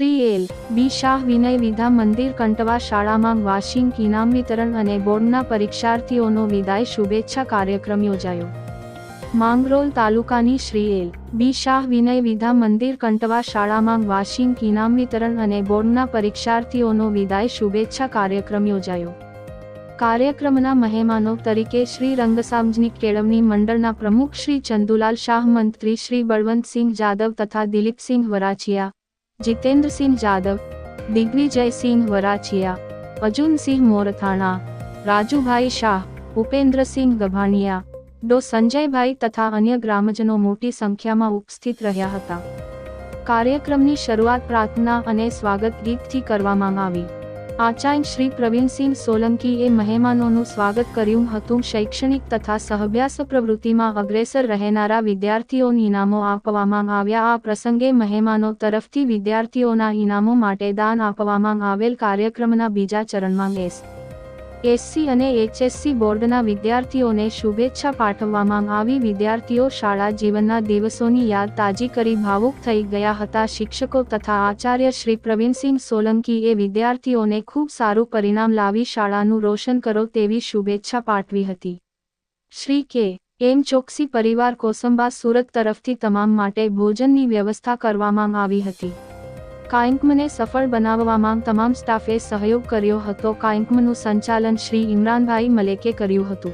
Shri L B Shah Vinay Vidya Mandir Kantwa શાળામાં વાશિંગ ઇનામ વિતરણ અને બોર્ડના પરીક્ષાર્થીઓનો વિદાય શુભેચ્છા કાર્યક્રમ યોજાયો. માંગરોલ તાલુકાની શ્રી એલ બી શાહ વિનય વિધા મંદિર કંટવા શાળામાં વાશિંગ ઇનામ વિતરણ અને બોર્ડના પરીક્ષાર્થીઓનો વિદાય શુભેચ્છા કાર્યક્રમ યોજાયો. કાર્યક્રમના મહેમાનો તરીકે શ્રી રંગસામજની કેળવણી મંડળના પ્રમુખ શ્રી ચંદુલાલ શાહ, મંત્રી શ્રી બળવંતસિંહ જાદવ તથા દિલીપસિંહ વરાછિયા જીતેન્દ્રસિંહ જાદવ દિગ્વિજયસિંહ અર્જુન સિંહ મોરથાણા રાજુભાઈ શાહ ઉપેન્દ્રસિંહ ગભાણિયા ડો સંજયભાઈ તથા અન્ય ગ્રામજનો મોટી સંખ્યામાં ઉપસ્થિત રહ્યા હતા. કાર્યક્રમની શરૂઆત પ્રાર્થના અને સ્વાગત ગીતથી કરવામાં આવી. આચાર્ય શ્રી પ્રવીણસિંહ સોલંકીએ મહેમાનોનું સ્વાગત કર્યું હતું. શૈક્ષણિક તથા સહભ્યાસ પ્રવૃત્તિમાં અગ્રેસર રહેનારા વિદ્યાર્થીઓને ઇનામો આપવામાં આવ્યા. આ પ્રસંગે મહેમાનો તરફથી વિદ્યાર્થીઓના ઇનામો માટે દાન આપવામાં આવેલ કાર્યક્રમના બીજા ચરણમાં એસ. એસસી અને એચએસસી બોર્ડના વિદ્યાર્થીઓને શુભેચ્છા પાઠવવામાં આવી વિદ્યાર્થીઓ શાળા જીવનના દિવસોની યાદ તાજી કરી ભાવુક થઈ ગયા હતા. શિક્ષકો તથા આચાર્ય શ્રી પ્રવીણસિંહ સોલંકીએ વિદ્યાર્થીઓને ખૂબ સારું પરિણામ લાવી શાળાનું રોશન કરો તેવી શુભેચ્છા પાઠવી હતી. શ્રી કે. એમ ચોકસી પરિવાર કોસંબા સુરત તરફથી તમામ માટે ભોજનની વ્યવસ્થા કરવામાં આવી હતી. કાયંકમને સફળ બનાવવામાં તમામ સ્ટાફે સહયોગ કર્યો હતો. કાયંકમનું સંચાલન શ્રી ઇમરાનભાઈ મલેકે કર્યું હતું.